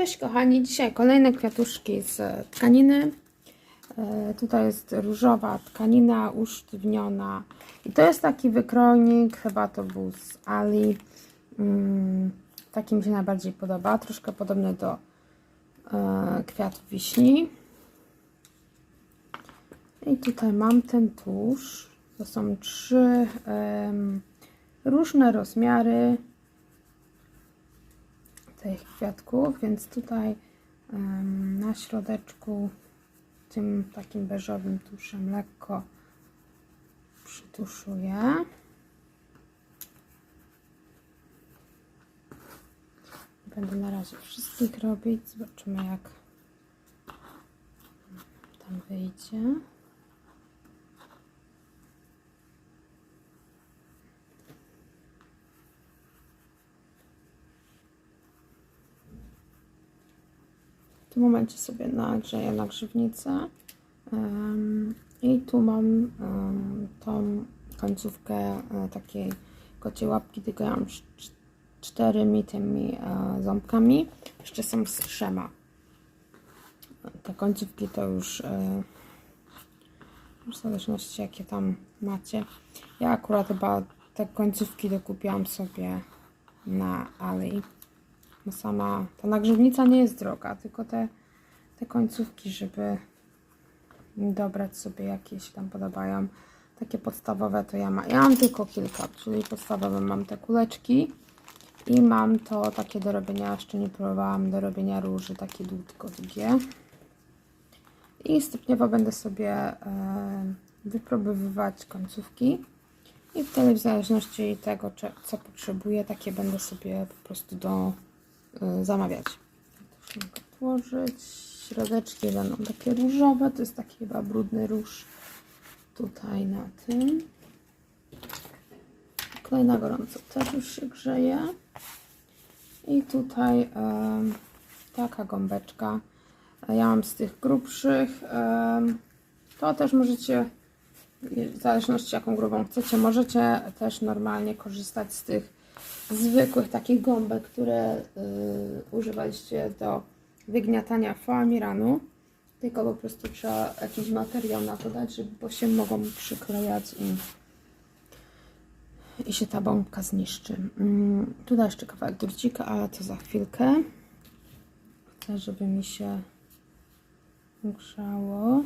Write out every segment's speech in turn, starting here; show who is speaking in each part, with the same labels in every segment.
Speaker 1: Cześć kochani, dzisiaj kolejne kwiatuszki z tkaniny. E, Tutaj jest różowa tkanina usztywniona i to jest taki wykrojnik, chyba to był z Ali. Mm, Taki mi się najbardziej podoba, troszkę podobny do e, kwiatów wiśni. I tutaj mam ten tusz. To są trzy różne rozmiary tych kwiatków, więc tutaj na środeczku tym takim beżowym tuszem lekko przytuszuję. Będę na razie wszystkich robić. Zobaczymy jak tam wyjdzie. W tym momencie sobie nagrzeję nagrzewnicę. I tu mam tą końcówkę e, takiej kociej łapki, tylko ja mam tymi e, ząbkami. Jeszcze są z trzema. Te końcówki to już e, w zależności jakie tam macie. Ja akurat chyba te końcówki dokupiłam sobie na Ali. No sama ta nagrzewnica nie jest droga, tylko te, te końcówki, żeby dobrać sobie jakieś tam podobają. Takie podstawowe to ja mam. Ja mam tylko kilka, czyli podstawowe mam te kuleczki i mam to takie do robienia, jeszcze nie próbowałam do robienia róży, takie dłutko długie. I stopniowo będę sobie e, wypróbowywać końcówki. I wtedy w zależności tego, co potrzebuję, takie będę sobie po prostu do zamawiać. Też mogę odłożyć. Środeczki będą takie różowe. To jest taki chyba brudny róż tutaj na tym. Klej na gorąco też już się grzeje. I tutaj em, taka gąbeczka. A Ja mam z tych grubszych. em, to też możecie, w zależności jaką grubą chcecie, możecie też normalnie korzystać z tych zwykłych takich gąbek, które y, używaliście do wygniatania foamiranu. Tylko po prostu trzeba jakiś materiał na to dać, żeby, bo się mogą przyklejać i, i się ta bombka zniszczy. Mm, tutaj jeszcze kawałek drucika, ale to za chwilkę. Chcę, żeby mi się grzało.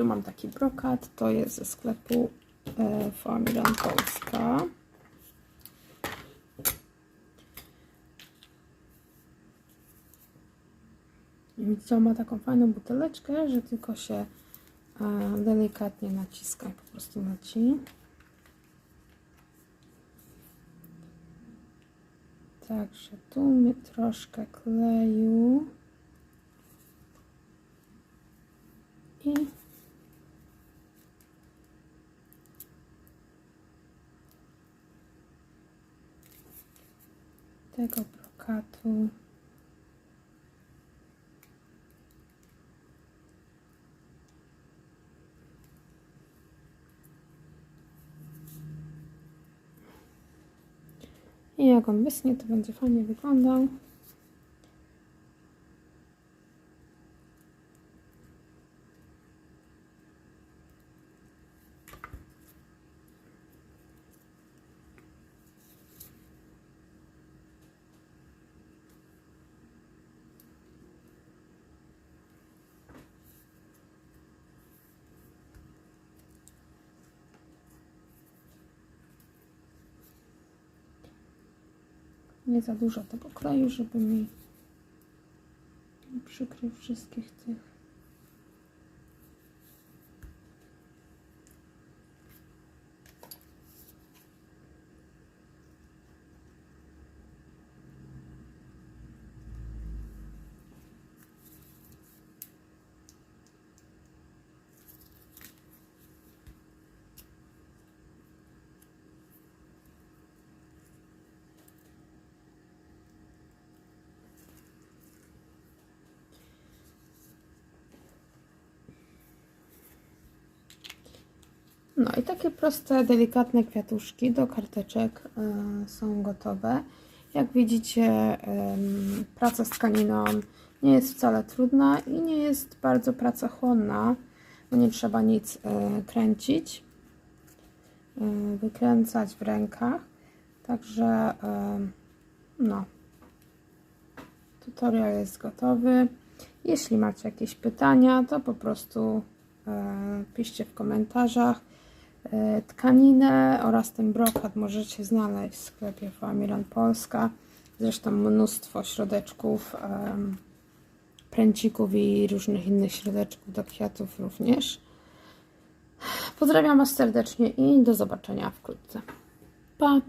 Speaker 1: Tu mam taki brokat, to jest ze sklepu e, Polska. I on ma taką fajną buteleczkę, że tylko się e, delikatnie naciska i po prostu leci. Także tu mi troszkę kleju. I tego brokatu. I jak on wyschnie, to będzie fajnie wyglądał. Nie za dużo tego kleju, żeby mi przykrył wszystkich tych. No i takie proste, delikatne kwiatuszki do karteczek e, są gotowe. Jak widzicie, praca z tkaniną nie jest wcale trudna i nie jest bardzo pracochłonna, bo nie trzeba nic e, kręcić, e, wykręcać w rękach. Także no, tutorial jest gotowy. Jeśli macie jakieś pytania, to po prostu piszcie w komentarzach. E, Tkaninę oraz ten brokat możecie znaleźć w sklepie Famiran Polska. Zresztą mnóstwo środeczków, pręcików i różnych innych środeczków do kwiatów również. Pozdrawiam Was serdecznie i do zobaczenia wkrótce. Pa!